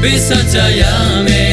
Pensate a me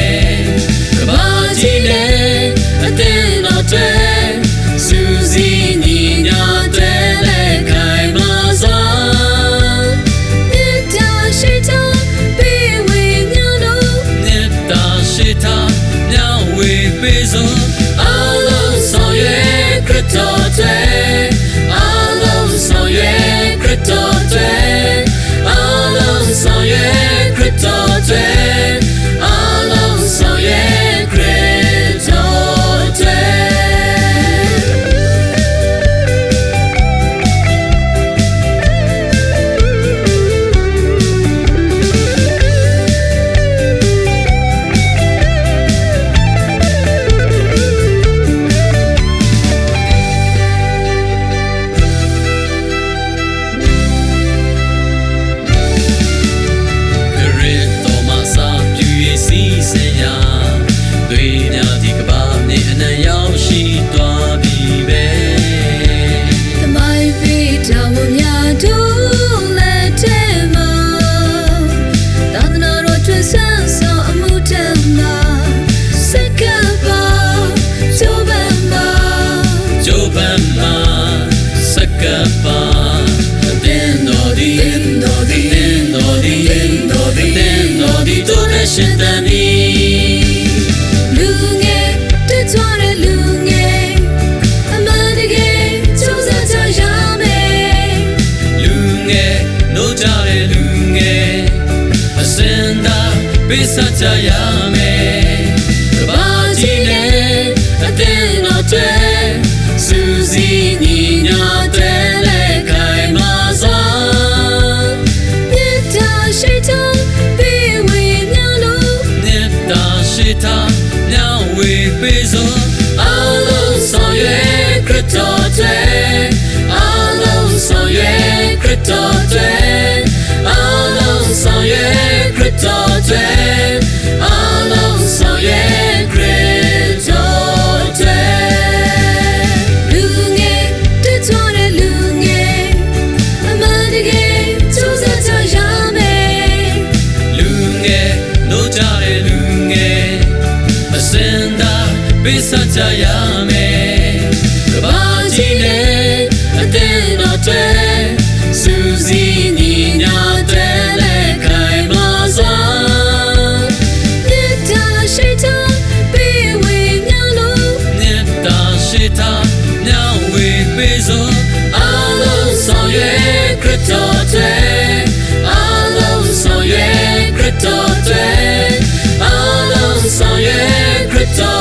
ညာသွေးများဒီကဘာမင်းအနံ့ရောက်ရှိသွားပြီပဲသမိုင်းပြီးတော်မများတို့လက်ထဲမှာသာသနာတော်ကျွမ်းဆန်းဆောင်အမှုတမ်းမှာစက္ကပါဂျိုဘန်မာဂျိုဘန်မာစက္ကပါတင်းတော်ဒီတင်းတော်ဒီတင်းတော်ဒီတင်းတော်ဒီတင်းတော်ဒီတို့နဲ့ရှင်တန် Be such a Chayame. ပေးဆပ်ကြရမယ်ကဘာကြီးနဲ့အတင်းတော်တဲ့စူးစီးညီညာတဲ့လက်ခိုင်မစွာမြတ်တာရှိတာပေးဝေမြောင်းလို့မြတ်တာရှိတာမြောင်းဝေပေးစောအာလုံးဆောင်ရွယ်ခရစ်တော်တဲ့အာလုံးဆောင်ရွယ်ခရစ်တော်တဲ့ Cristo